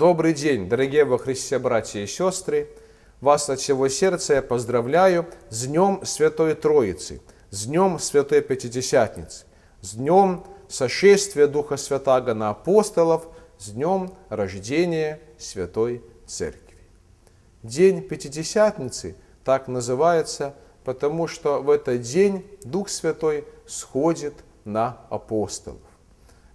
Добрый день, дорогие во Христе братья и сестры! Вас от всего сердца я поздравляю с Днем Святой Троицы, с Днем Святой Пятидесятницы, с Днем сошествия Духа Святаго на апостолов, с Днем рождения Святой Церкви. День Пятидесятницы так называется, потому что в этот день Дух Святой сходит на апостолов.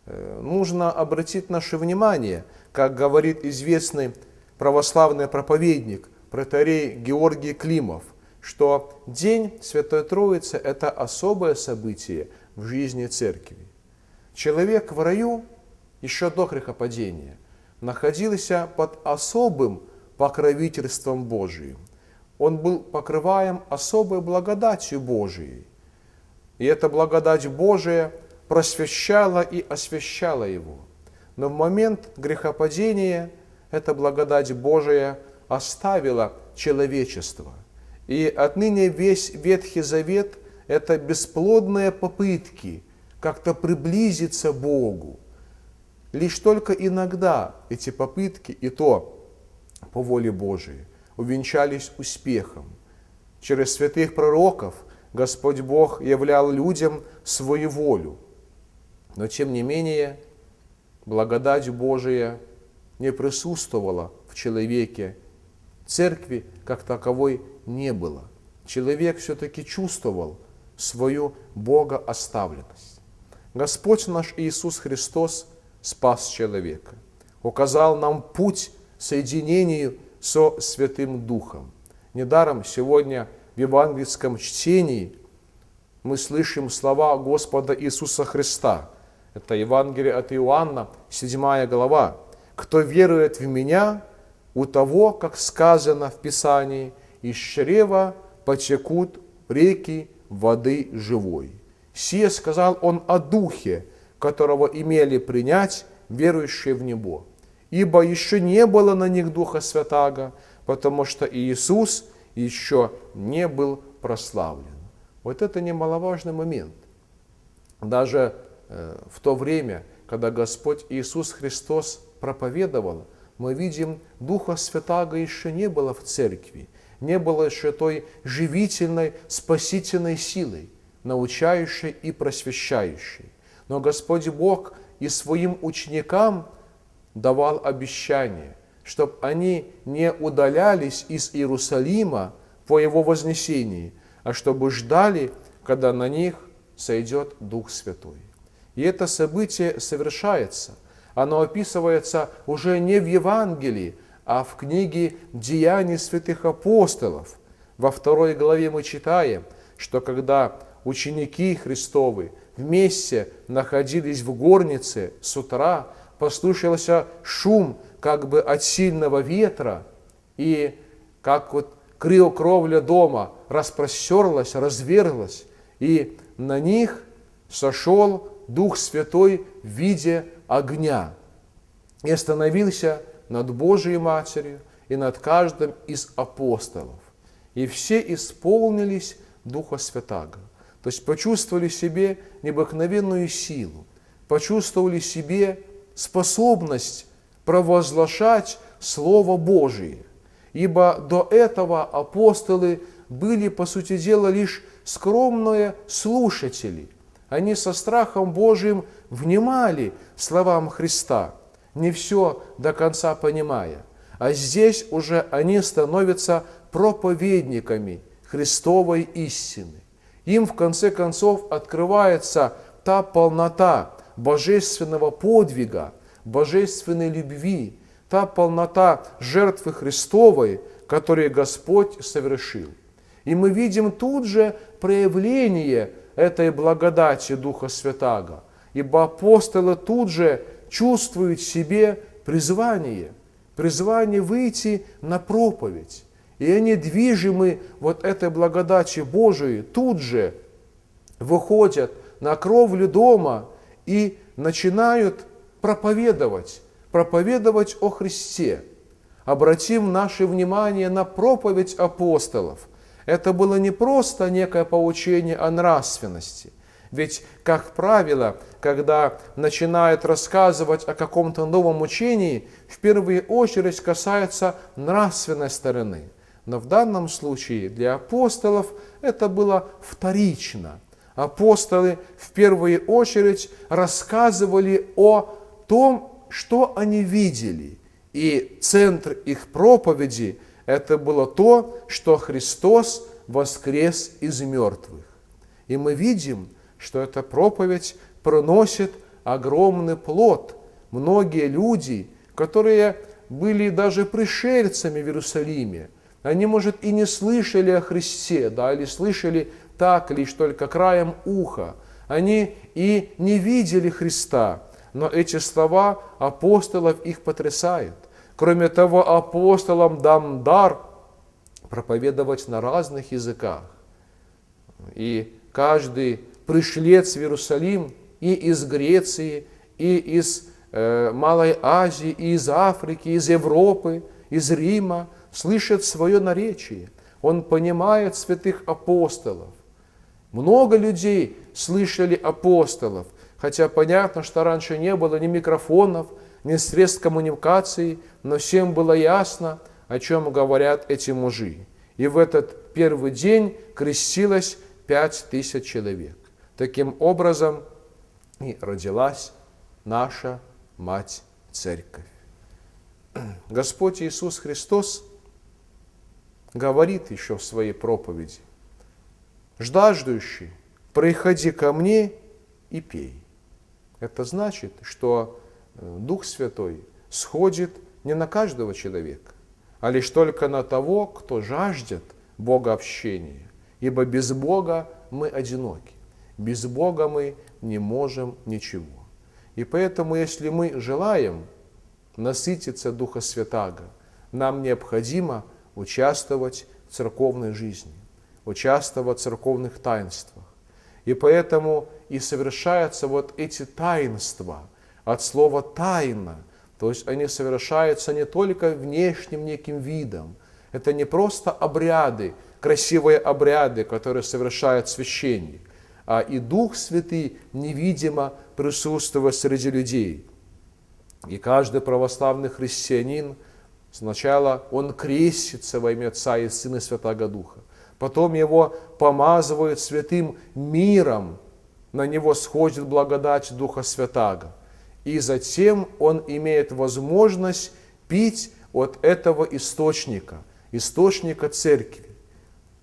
Э, нужно обратить наше внимание – как говорит известный православный проповедник, протарей Георгий Климов, что День Святой Троицы – это особое событие в жизни Церкви. Человек в раю еще до грехопадения находился под особым покровительством Божиим. Он был покрываем особой благодатью Божией. И эта благодать Божия просвещала и освящала его – но в момент грехопадения эта благодать Божия оставила человечество. И отныне весь Ветхий Завет – это бесплодные попытки как-то приблизиться Богу. Лишь только иногда эти попытки, и то по воле Божией, увенчались успехом. Через святых пророков Господь Бог являл людям свою волю. Но тем не менее, благодать Божия не присутствовала в человеке. Церкви как таковой не было. Человек все-таки чувствовал свою богооставленность. Господь наш Иисус Христос спас человека, указал нам путь соединению со Святым Духом. Недаром сегодня в евангельском чтении мы слышим слова Господа Иисуса Христа – это Евангелие от Иоанна, 7 глава. «Кто верует в Меня, у того, как сказано в Писании, из чрева потекут реки воды живой». Сие сказал он о Духе, которого имели принять верующие в Него. Ибо еще не было на них Духа Святаго, потому что Иисус еще не был прославлен. Вот это немаловажный момент. Даже в то время, когда Господь Иисус Христос проповедовал, мы видим, Духа Святаго еще не было в церкви, не было еще той живительной, спасительной силой, научающей и просвещающей. Но Господь Бог и своим ученикам давал обещание, чтобы они не удалялись из Иерусалима по Его вознесении, а чтобы ждали, когда на них сойдет Дух Святой. И это событие совершается. Оно описывается уже не в Евангелии, а в книге «Деяний святых апостолов». Во второй главе мы читаем, что когда ученики Христовы вместе находились в горнице с утра, послышался шум как бы от сильного ветра, и как вот криокровля дома распростерлась, разверглась, и на них сошел Дух Святой в виде огня и остановился над Божией Матерью и над каждым из апостолов. И все исполнились Духа Святаго. То есть почувствовали себе необыкновенную силу, почувствовали себе способность провозглашать Слово Божие. Ибо до этого апостолы были, по сути дела, лишь скромные слушатели – они со страхом Божиим внимали словам Христа, не все до конца понимая. А здесь уже они становятся проповедниками Христовой истины. Им в конце концов открывается та полнота божественного подвига, божественной любви, та полнота жертвы Христовой, которую Господь совершил. И мы видим тут же проявление этой благодати Духа Святаго. Ибо апостолы тут же чувствуют в себе призвание, призвание выйти на проповедь. И они движимы вот этой благодати Божией, тут же выходят на кровлю дома и начинают проповедовать, проповедовать о Христе. Обратим наше внимание на проповедь апостолов – это было не просто некое поучение о нравственности. Ведь, как правило, когда начинают рассказывать о каком-то новом учении, в первую очередь касается нравственной стороны. Но в данном случае для апостолов это было вторично. Апостолы в первую очередь рассказывали о том, что они видели. И центр их проповеди – это было то, что Христос воскрес из мертвых. И мы видим, что эта проповедь проносит огромный плод. Многие люди, которые были даже пришельцами в Иерусалиме, они, может, и не слышали о Христе, да, или слышали так лишь только краем уха. Они и не видели Христа, но эти слова апостолов их потрясают. Кроме того, апостолам дам дар проповедовать на разных языках. И каждый пришлец в Иерусалим и из Греции, и из э, Малой Азии, и из Африки, из Европы, из Рима, слышит свое наречие. Он понимает святых апостолов. Много людей слышали апостолов, хотя понятно, что раньше не было ни микрофонов, ни средств коммуникации, но всем было ясно, о чем говорят эти мужи. И в этот первый день крестилось пять тысяч человек. Таким образом и родилась наша Мать Церковь. Господь Иисус Христос говорит еще в своей проповеди, «Ждаждущий, приходи ко мне и пей». Это значит, что Дух Святой сходит не на каждого человека, а лишь только на того, кто жаждет Бога общения. Ибо без Бога мы одиноки. Без Бога мы не можем ничего. И поэтому, если мы желаем насытиться Духа Святаго, нам необходимо участвовать в церковной жизни, участвовать в церковных таинствах. И поэтому и совершаются вот эти таинства от слова «тайна», то есть они совершаются не только внешним неким видом, это не просто обряды, красивые обряды, которые совершает священник, а и Дух Святый невидимо присутствует среди людей. И каждый православный христианин сначала он крестится во имя Отца и Сына Святого Духа. Потом его помазывают святым миром, на него сходит благодать Духа Святаго. И затем он имеет возможность пить от этого источника, источника церкви.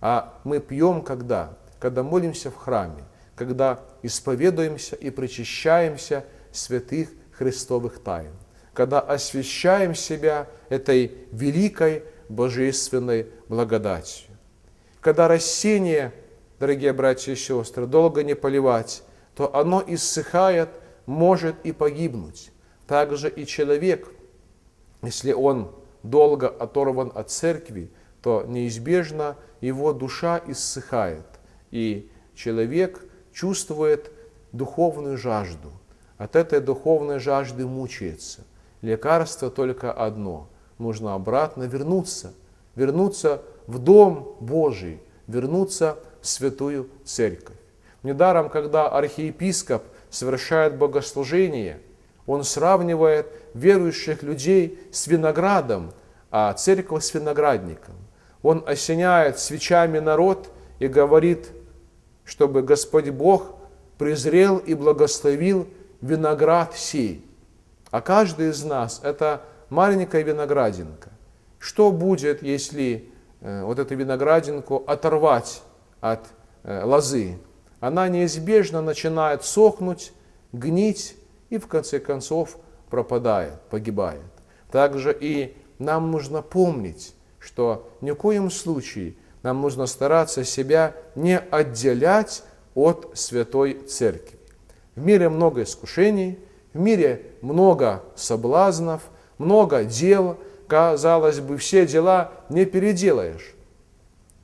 А мы пьем когда? Когда молимся в храме когда исповедуемся и причащаемся святых Христовых тайн, когда освящаем себя этой великой божественной благодатью. Когда растение, дорогие братья и сестры, долго не поливать, то оно иссыхает, может и погибнуть. Также и человек, если он долго оторван от церкви, то неизбежно его душа иссыхает, и человек – чувствует духовную жажду. От этой духовной жажды мучается. Лекарство только одно. Нужно обратно вернуться. Вернуться в Дом Божий. Вернуться в Святую Церковь. Недаром, когда архиепископ совершает богослужение, он сравнивает верующих людей с виноградом, а церковь с виноградником. Он осеняет свечами народ и говорит – чтобы Господь Бог презрел и благословил виноград сей. А каждый из нас – это маленькая виноградинка. Что будет, если э, вот эту виноградинку оторвать от э, лозы? Она неизбежно начинает сохнуть, гнить и в конце концов пропадает, погибает. Также и нам нужно помнить, что ни в коем случае нам нужно стараться себя не отделять от Святой Церкви. В мире много искушений, в мире много соблазнов, много дел. Казалось бы, все дела не переделаешь.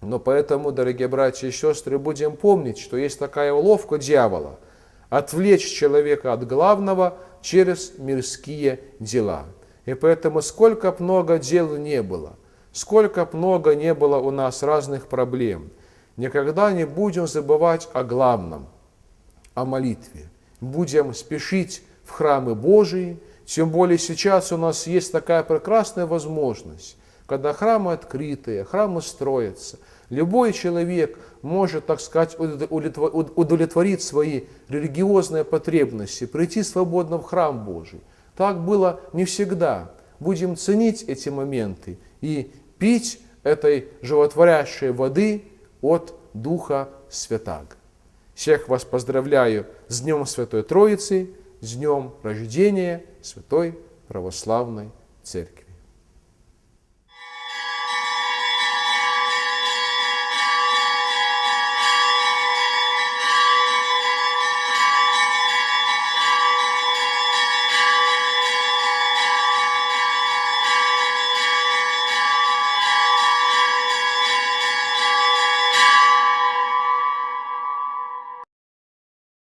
Но поэтому, дорогие братья и сестры, будем помнить, что есть такая уловка дьявола – отвлечь человека от главного через мирские дела. И поэтому сколько много дел не было – Сколько много не было у нас разных проблем, никогда не будем забывать о главном, о молитве. Будем спешить в храмы Божии, тем более сейчас у нас есть такая прекрасная возможность, когда храмы открытые, храмы строятся. Любой человек может, так сказать, удовлетворить свои религиозные потребности, прийти свободно в храм Божий. Так было не всегда. Будем ценить эти моменты и пить этой животворящей воды от Духа Святаго. Всех вас поздравляю с Днем Святой Троицы, с Днем рождения Святой Православной Церкви.